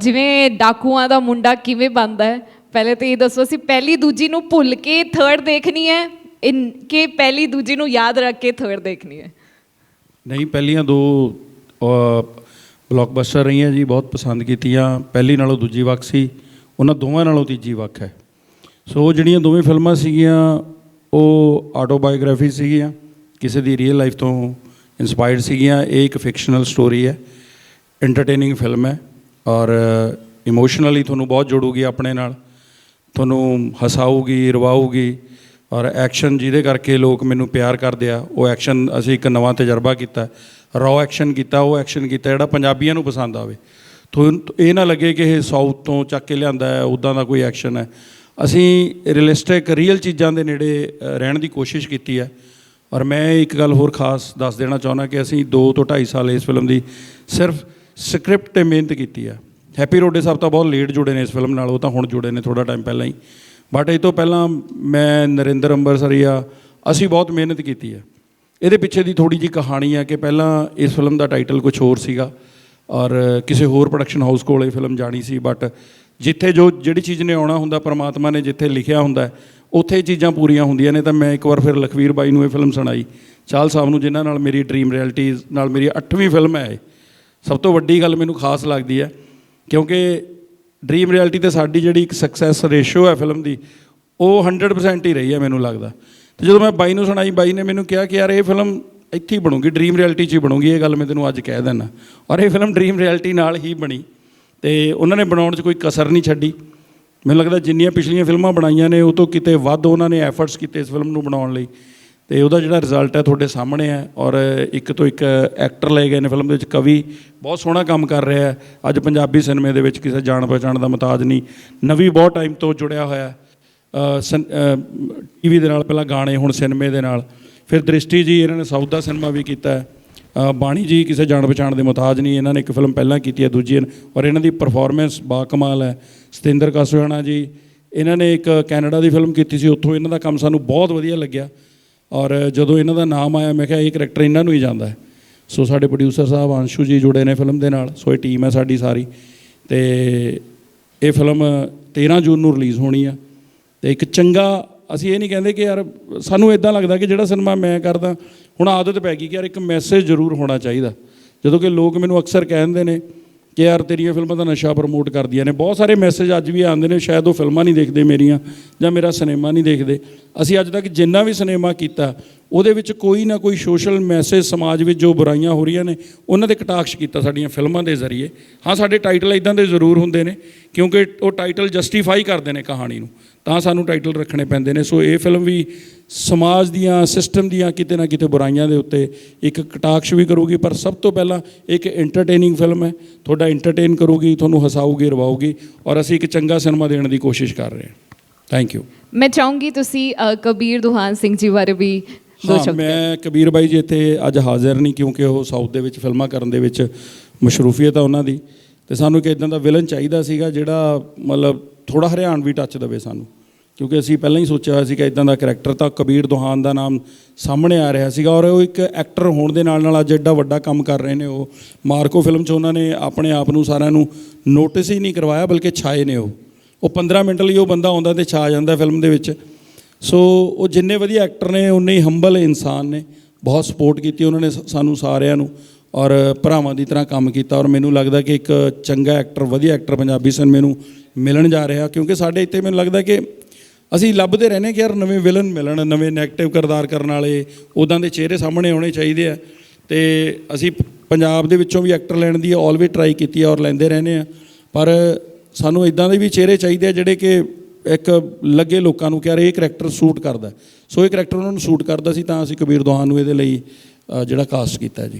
ਜਿਵੇਂ ਡਾਕੂਆਂ ਦਾ ਮੁੰਡਾ ਕਿਵੇਂ ਬਣਦਾ ਹੈ? ਪਹਿਲੇ ਤਾਂ ਇਹ ਦੱਸੋ, ਅਸੀਂ ਪਹਿਲੀ ਦੂਜੀ ਨੂੰ ਭੁੱਲ ਕੇ ਥਰਡ ਦੇਖਣੀ ਹੈ। ਇਨ, ਕਿ ਪਹਿਲੀ ਦੂਜੀ ਨੂੰ ਯਾਦ ਰੱਖ ਕੇ ਥਰਡ ਦੇਖਣੀ ਹੈ। ਨਹੀਂ, ਪਹਿਲੀਆਂ ਦੋ ਬਲੌਕਬਸਟਰ ਰਹੀਆਂ ਜੀ, ਬਹੁਤ ਪਸੰਦ ਕੀਤੀਆਂ। ਪਹਿਲੀ ਨਾਲੋਂ ਦੂਜੀ ਵਕ ਸੀ, ਉਹਨਾਂ ਦੋਵਾਂ ਨਾਲੋਂ ਤੀਜੀ ਵਕ ਹੈ। ਸੋ ਉਹ ਜਿਹੜੀਆਂ ਦੋਵੇਂ ਫਿਲਮਾਂ ਸੀਗੀਆਂ, ਉਹ ਆਟੋਬਾਇਓਗ੍ਰਾਫੀ ਸੀਗੀਆਂ, ਕਿਸੇ ਦੀ ਰੀਅਲ ਲਾਈਫ ਤੋਂ ਇਨਸਪਾਇਰਡ ਸੀਗੀਆਂ। ਇਹ ਇੱਕ ਫਿਕਸ਼ਨਲ ਸਟੋਰੀ ਹੈ ਐਂਟਰਟੇਨਿੰਗ ਫਿਲਮ ਹੈ। ਔਰ ਇਮੋਸ਼ਨਲੀ ਤੁਹਾਨੂੰ ਬਹੁਤ ਜੋੜੂਗੀ ਆਪਣੇ ਨਾਲ। ਤੁਹਾਨੂੰ ਹਸਾਊਗੀ, ਰਵਾਊਗੀ ਔਰ ਐਕਸ਼ਨ ਜਿਹਦੇ ਕਰਕੇ ਲੋਕ ਮੈਨੂੰ ਪਿਆਰ ਕਰਦੇ ਆ, ਉਹ ਐਕਸ਼ਨ ਅਸੀਂ ਇੱਕ ਨਵਾਂ ਤਜਰਬਾ ਕੀਤਾ। ਰॉ ਐਕਸ਼ਨ ਕੀਤਾ, ਉਹ ਐਕਸ਼ਨ ਕੀਤਾ, ਜਿਹੜਾ ਪੰਜਾਬੀਆਂ ਨੂੰ ਪਸੰਦ ਆਵੇ। ਤੁਹਾਨੂੰ ਇਹ ਨਾ ਲੱਗੇ ਕਿ ਇਹ ਸਾਊਥ ਤੋਂ ਚੱਕ ਕੇ ਲਿਆਂਦਾ ਹੈ ਉਦਾਂ ਦਾ ਕੋਈ ਐਕਸ਼ਨ ਹੈ। ਅਸੀਂ ਰੀਅਲਿਸਟਿਕ ਰੀਅਲ ਚੀਜ਼ਾਂ ਦੇ ਨੇੜੇ ਰਹਿਣ ਦੀ ਕੋਸ਼ਿਸ਼ ਕੀਤੀ ਹੈ। ਔਰ ਮੈਂ ਇੱਕ ਗੱਲ ਹੋਰ ਖਾਸ ਦੱਸ ਦੇਣਾ ਚਾਹੁੰਦਾ ਕਿ ਅਸੀਂ 2 ਤੋਂ 2.5 ਸਾਲ ਇਸ ਫਿਲਮ ਦੀ ਸਿਰਫ ਸਕ੍ਰਿਪਟ ਤੇ ਮਿਹਨਤ ਕੀਤੀ ਹੈ ਹੈਪੀ ਰੋਡੇ ਸਾਹਿਬ ਤਾਂ ਬਹੁਤ ਲੇਟ ਜੁੜੇ ਨੇ ਇਸ ਫਿਲਮ ਨਾਲ, ਉਹ ਤਾਂ ਹੁਣ ਜੁੜੇ ਨੇ ਥੋੜਾ ਟਾਈਮ ਪਹਿਲਾਂ ਹੀ। ਬਟ ਇਹ ਤੋਂ ਪਹਿਲਾਂ ਮੈਂ ਨਰਿੰਦਰ ਅੰਬਰਸਰੀਆ ਅਸੀਂ ਬਹੁਤ ਮਿਹਨਤ ਕੀਤੀ ਹੈ ਇਹਦੇ ਪਿੱਛੇ ਦੀ ਥੋੜੀ ਜੀ ਕਹਾਣੀ ਹੈ ਕਿ ਪਹਿਲਾਂ ਇਸ ਫਿਲਮ ਦਾ ਟਾਈਟਲ ਕੁਝ ਹੋਰ ਸੀਗਾ ਔਰ ਕਿਸੇ ਹੋਰ ਪ੍ਰੋਡਕਸ਼ਨ ਹਾਊਸ ਕੋਲ ਇਹ ਫਿਲਮ ਜਾਣੀ ਸੀ। ਬਟ ਜਿੱਥੇ ਜੋ ਜਿਹੜੀ ਚੀਜ਼ ਨੇ ਆਉਣਾ ਹੁੰਦਾ, ਪਰਮਾਤਮਾ ਨੇ ਜਿੱਥੇ ਲਿਖਿਆ ਹੁੰਦਾ, ਉੱਥੇ ਇਹ ਚੀਜ਼ਾਂ ਪੂਰੀਆਂ ਹੁੰਦੀਆਂ ਨੇ। ਤਾਂ ਮੈਂ ਇੱਕ ਵਾਰ ਫਿਰ ਲਖਵੀਰ ਬਾਈ ਨੂੰ ਇਹ ਫਿਲਮ ਸੁਣਾਈ। ਚਾਲ ਸਾਹਿਬ ਨੂੰ ਜਿਨ੍ਹਾਂ ਨਾਲ ਮੇਰੀ ਡ੍ਰੀਮ ਰਿਐਲਿਟੀਜ਼ ਨਾਲ ਮੇਰੀ 8ਵੀਂ ਫਿਲਮ ਹੈ ਇਹ। ਸਭ ਤੋਂ ਵੱਡੀ ਗੱਲ ਮੈਨੂੰ ਖਾਸ ਲੱਗਦੀ ਹੈ, ਕਿਉਂਕਿ ਡ੍ਰੀਮ ਰਿਐਲਿਟੀ ਤੇ ਸਾਡੀ ਜਿਹੜੀ ਇੱਕ ਸਕਸੈਸ ਰੇਸ਼ੋ ਹੈ ਫਿਲਮ ਦੀ, ਉਹ 100% ਹੀ ਰਹੀ ਹੈ ਮੈਨੂੰ ਲੱਗਦਾ। ਤੇ ਜਦੋਂ ਮੈਂ ਬਾਈ ਨੂੰ ਸੁਣਾਈ, ਬਾਈ ਨੇ ਮੈਨੂੰ ਕਿਹਾ ਕਿ ਯਾਰ ਇਹ ਫਿਲਮ ਇੱਥੇ ਹੀ ਬਣੂਗੀ ਡ੍ਰੀਮ ਰਿਐਲਿਟੀ 'ਚ ਹੀ ਬਣੂਗੀ, ਇਹ ਗੱਲ ਮੈਂ ਤੈਨੂੰ ਅੱਜ ਕਹਿ ਦਿੰਦਾ। ਔਰ ਇਹ ਫਿਲਮ ਡ੍ਰੀਮ ਰਿਐਲਿਟੀ ਨਾਲ ਹੀ ਬਣੀ। ਤੇ ਉਹਨਾਂ ਨੇ ਬਣਾਉਣ 'ਚ ਕੋਈ ਕਸਰ ਨਹੀਂ ਛੱਡੀ। ਮੈਨੂੰ ਲੱਗਦਾ ਜਿੰਨੀਆਂ ਪਿਛਲੀਆਂ ਫਿਲਮਾਂ ਬਣਾਈਆਂ ਨੇ, ਉਹ ਤੋਂ ਕਿਤੇ ਵੱਧ ਉਹਨਾਂ ਨੇ ਐਫਰਟਸ ਕੀਤੇ ਇਸ ਫਿਲਮ ਨੂੰ ਬਣਾਉਣ ਲਈ। ਤੇ ਉਹਦਾ ਜਿਹੜਾ ਰਿਜ਼ਲਟ ਹੈ ਤੁਹਾਡੇ ਸਾਹਮਣੇ ਹੈ ਔਰ ਇੱਕ ਤੋਂ ਇੱਕ ਐਕਟਰ ਲਏ ਗਏ ਨੇ ਫਿਲਮ ਦੇ ਵਿੱਚ, ਕਵੀ ਬਹੁਤ ਸੋਹਣਾ ਕੰਮ ਕਰ ਰਿਹਾ ਹੈ। ਅੱਜ ਪੰਜਾਬੀ ਸਿਨੇਮੇ ਦੇ ਵਿੱਚ ਕਿਸੇ ਜਾਣ ਪਛਾਣ ਦਾ ਮਤਾਜ ਨਹੀਂ। ਨਵੀਂ ਬਹੁਤ ਟਾਈਮ ਤੋਂ ਜੁੜਿਆ ਹੋਇਆ ਟੀਵੀ ਦੇ ਨਾਲ, ਪਹਿਲਾਂ ਗਾਣੇ, ਹੁਣ ਸਿਨੇਮੇ ਦੇ ਨਾਲ। ਫਿਰ ਦ੍ਰਿਸ਼ਟੀ ਜੀ ਇਹਨਾਂ ਨੇ ਸਾਊਥ ਦਾ ਸਿਨੇਮਾ ਵੀ ਕੀਤਾ ਹੈ। ਬਾਣੀ ਜੀ ਕਿਸੇ ਜਾਣ ਪਛਾਣ ਦੇ ਮੁਤਾਜ ਨਹੀਂ, ਇਹਨਾਂ ਨੇ ਇੱਕ ਫਿਲਮ ਪਹਿਲਾਂ ਕੀਤੀ ਹੈ, ਦੂਜੀ ਔਰ ਇਹਨਾਂ ਦੀ ਪਰਫਾਰਮੈਂਸ ਬਾ ਕਮਾਲ ਹੈ। ਸਤਿੰਦਰ ਕਾਸੋਆਣਾ ਜੀ, ਇਹਨਾਂ ਨੇ ਇੱਕ ਕੈਨੇਡਾ ਦੀ ਫਿਲਮ ਕੀਤੀ ਸੀ, ਉੱਥੋਂ ਇਹਨਾਂ ਦਾ ਕੰਮ ਸਾਨੂੰ ਬਹੁਤ ਵਧੀਆ ਲੱਗਿਆ। ਔਰ ਜਦੋਂ ਇਹਨਾਂ ਦਾ ਨਾਮ ਆਇਆ, ਮੈਂ ਕਿਹਾ ਇਹ ਕਰੈਕਟਰ ਇਹਨਾਂ ਨੂੰ ਹੀ ਜਾਂਦਾ ਹੈ। ਸੋ ਸਾਡੇ ਪ੍ਰੋਡਿਊਸਰ ਸਾਹਿਬ ਅੰਸ਼ੂ ਜੀ ਜੁੜੇ ਨੇ ਫਿਲਮ ਦੇ ਨਾਲ ਸੋ ਇਹ ਟੀਮ ਹੈ ਸਾਡੀ ਸਾਰੀ। ਤੇ ਇਹ ਫਿਲਮ 13 ਜੂਨ ਨੂੰ ਰਿਲੀਜ਼ ਹੋਣੀ ਆ। ਤੇ ਇੱਕ ਚੰਗਾ, ਅਸੀਂ ਇਹ ਨਹੀਂ ਕਹਿੰਦੇ ਕਿ ਯਾਰ ਸਾਨੂੰ ਇਦਾਂ ਲੱਗਦਾ ਕਿ ਜਿਹੜਾ ਸਿਨੇਮਾ ਮੈਂ ਕਰਦਾ, ਹੁਣ ਆਦਤ ਪੈ ਗਈ ਕਿ ਯਾਰ ਇੱਕ ਮੈਸੇਜ ਜ਼ਰੂਰ ਹੋਣਾ ਚਾਹੀਦਾ। ਜਦੋਂ ਕਿ ਲੋਕ ਮੈਨੂੰ ਅਕਸਰ ਕਹਿੰਦੇ ਨੇ ਕਿ ਯਾਰ ਤੇਰੀਆਂ ਫਿਲਮਾਂ ਦਾ ਨਸ਼ਾ ਪ੍ਰਮੋਟ ਕਰਦੀਆਂ ਨੇ। ਬਹੁਤ ਸਾਰੇ ਮੈਸੇਜ ਅੱਜ ਵੀ ਆਉਂਦੇ ਨੇ, ਸ਼ਾਇਦ ਉਹ ਫਿਲਮਾਂ ਨਹੀਂ ਦੇਖਦੇ ਮੇਰੀਆਂ ਜਾਂ ਮੇਰਾ ਸਿਨੇਮਾ ਨਹੀਂ ਦੇਖਦੇ। ਅਸੀਂ ਅੱਜ ਤੱਕ ਜਿੰਨਾ ਵੀ ਸਿਨੇਮਾ ਕੀਤਾ ਉਹਦੇ ਵਿੱਚ ਕੋਈ ਨਾ ਕੋਈ ਸੋਸ਼ਲ ਮੈਸੇਜ ਸਮਾਜ ਵਿੱਚ ਜੋ ਬੁਰਾਈਆਂ ਹੋ ਰਹੀਆਂ ਨੇ, ਉਹਨਾਂ ਦੇ ਕਟਾਕਸ਼ ਕੀਤਾ ਸਾਡੀਆਂ ਫਿਲਮਾਂ ਦੇ ਜ਼ਰੀਏ। ਹਾਂ, ਸਾਡੇ ਟਾਈਟਲ ਇਦਾਂ ਦੇ ਜ਼ਰੂਰ ਹੁੰਦੇ ਨੇ, ਕਿਉਂਕਿ ਉਹ ਟਾਈਟਲ ਜਸਟੀਫਾਈ ਕਰਦੇ ਨੇ ਕਹਾਣੀ ਨੂੰ। ਤਾਂ ਸਾਨੂੰ ਟਾਈਟਲ ਰੱਖਣੇ ਪੈਂਦੇ ਨੇ। ਸੋ ਇਹ ਫਿਲਮ ਵੀ ਸਮਾਜ ਦੀਆਂ, ਸਿਸਟਮ ਦੀਆਂ ਕਿਤੇ ਨਾ ਕਿਤੇ ਬੁਰਾਈਆਂ ਦੇ ਉੱਤੇ ਇੱਕ ਕਟਾਕਸ਼ ਵੀ ਕਰੂਗੀ। ਪਰ ਸਭ ਤੋਂ ਪਹਿਲਾਂ ਇੱਕ ਐਂਟਰਟੇਨਿੰਗ ਫਿਲਮ ਹੈ। ਤੁਹਾਡਾ ਐਂਟਰਟੇਨ ਕਰੂਗੀ, ਤੁਹਾਨੂੰ ਹਸਾਊਗੀ, ਰਵਾਊਗੀ ਔਰ ਅਸੀਂ ਇੱਕ ਚੰਗਾ ਸਿਨੇਮਾ ਦੇਣ ਦੀ ਕੋਸ਼ਿਸ਼ ਕਰ ਰਹੇ ਹਾਂ। ਥੈਂਕ ਯੂ ਮੈਂ ਚਾਹੂੰਗੀ ਤੁਸੀਂ ਕਬੀਰ ਦੁਹਾਨ ਸਿੰਘ ਜੀ ਬਾਰੇ ਵੀ ਦੋ ਹਾਂ ਮੈਂ ਕਬੀਰ ਬਾਈ ਜੀ ਇੱਥੇ ਅੱਜ ਹਾਜ਼ਰ ਨਹੀਂ ਕਿਉਂਕਿ ਉਹ ਸਾਊਥ ਦੇ ਵਿੱਚ ਫਿਲਮਾਂ ਕਰਨ ਦੇ ਵਿੱਚ ਮਸ਼ਰੂਫੀਅਤ ਆ ਉਹਨਾਂ ਦੀ। ਤੇ ਸਾਨੂੰ ਇੱਕ ਇਦਾਂ ਦਾ ਵਿਲਨ ਚਾਹੀਦਾ ਸੀਗਾ ਜਿਹੜਾ ਮਤਲਬ ਥੋੜਾ ਹਰਿਆਣਵੀ ਟੱਚ ਦੇਵੇ ਸਾਨੂੰ। ਕਿਉਂਕਿ ਅਸੀਂ ਪਹਿਲਾਂ ਹੀ ਸੋਚਿਆ ਹੋਇਆ ਸੀ ਕਿ ਇਦਾਂ ਦਾ ਕੈਰੈਕਟਰ ਤਾਂ ਕਬੀਰ ਦੁਹਾਨ ਦਾ ਨਾਮ ਸਾਹਮਣੇ ਆ ਰਿਹਾ ਸੀਗਾ ਔਰ ਉਹ ਇੱਕ ਐਕਟਰ ਹੋਣ ਦੇ ਨਾਲ ਨਾਲ ਅੱਜ ਐਡਾ ਵੱਡਾ ਕੰਮ ਕਰ ਰਹੇ ਨੇ ਉਹ। ਮਾਰਕੋ ਫਿਲਮ 'ਚ ਉਹਨਾਂ ਨੇ ਆਪਣੇ ਆਪ ਨੂੰ ਸਾਰਿਆਂ ਨੂੰ ਨੋਟਿਸ ਹੀ ਨਹੀਂ ਕਰਵਾਇਆ ਬਲਕਿ ਛਾਏ ਨੇ ਉਹ। ਉਹ 15 ਮਿੰਟ ਲਈ ਉਹ ਬੰਦਾ ਆਉਂਦਾ ਤੇ ਛਾ ਜਾਂਦਾ ਫਿਲਮ ਦੇ ਵਿੱਚ। ਸੋ ਉਹ ਜਿੰਨੇ ਵਧੀਆ ਐਕਟਰ ਨੇ, ਉਨੇ ਹੀ ਹੰਬਲ ਇਨਸਾਨ ਨੇ। ਬਹੁਤ ਸਪੋਰਟ ਕੀਤੀ ਉਹਨਾਂ ਨੇ ਸ- ਸਾਨੂੰ ਸਾਰਿਆਂ ਨੂੰ ਔਰ ਭਰਾਵਾਂ ਦੀ ਤਰ੍ਹਾਂ ਕੰਮ ਕੀਤਾ ਔਰ ਮੈਨੂੰ ਲੱਗਦਾ ਕਿ ਇੱਕ ਚੰਗਾ ਐਕਟਰ ਵਧੀਆ ਐਕਟਰ ਪੰਜਾਬੀ ਸਿਨੇਮੇ ਨੂੰ ਮਿਲਣ ਜਾ ਰਿਹਾ ਕਿਉਂਕਿ ਸਾਡੇ ਇੱਥੇ ਮੈਨੂੰ ਲੱਗਦਾ ਕਿ ਅਸੀਂ ਲੱਭਦੇ ਰਹਿੰਦੇ ਕਿ ਯਾਰ ਨਵੇਂ ਵਿਲਨ ਮਿਲਣ, ਨਵੇਂ ਨੈਗੇਟਿਵ ਕਿਰਦਾਰ ਕਰਨ ਵਾਲੇ ਉਦਾਂ ਦੇ ਚਿਹਰੇ ਸਾਹਮਣੇ ਆਉਣੇ ਚਾਹੀਦੇ ਆ। ਤੇ ਅਸੀਂ ਪੰਜਾਬ ਦੇ ਵਿੱਚੋਂ ਵੀ ਐਕਟਰ ਲੈਣ ਦੀ ਆਲਵੇਜ਼ ਟਰਾਈ ਕੀਤੀ ਆ ਔਰ ਲੈਂਦੇ ਰਹਿੰਦੇ ਆ ਪਰ ਸਾਨੂੰ ਇਦਾਂ ਦੇ ਵੀ ਚਿਹਰੇ ਚਾਹੀਦੇ ਆ ਜਿਹੜੇ ਕਿ ਇੱਕ ਲੱਗੇ ਲੋਕਾਂ ਨੂੰ ਕਿ ਯਾਰ ਇਹ ਕਰੈਕਟਰ ਸੂਟ ਕਰਦਾ ਸੋ ਇਹ ਕਰੈਕਟਰ ਉਹਨਾਂ ਨੂੰ ਸੂਟ ਕਰਦਾ ਸੀ ਤਾਂ ਅਸੀਂ ਕਬੀਰ ਦੋਹਾਂ ਨੂੰ ਇਹਦੇ ਲਈ ਜਿਹੜਾ ਕਾਸਟ ਕੀਤਾ ਜੀ।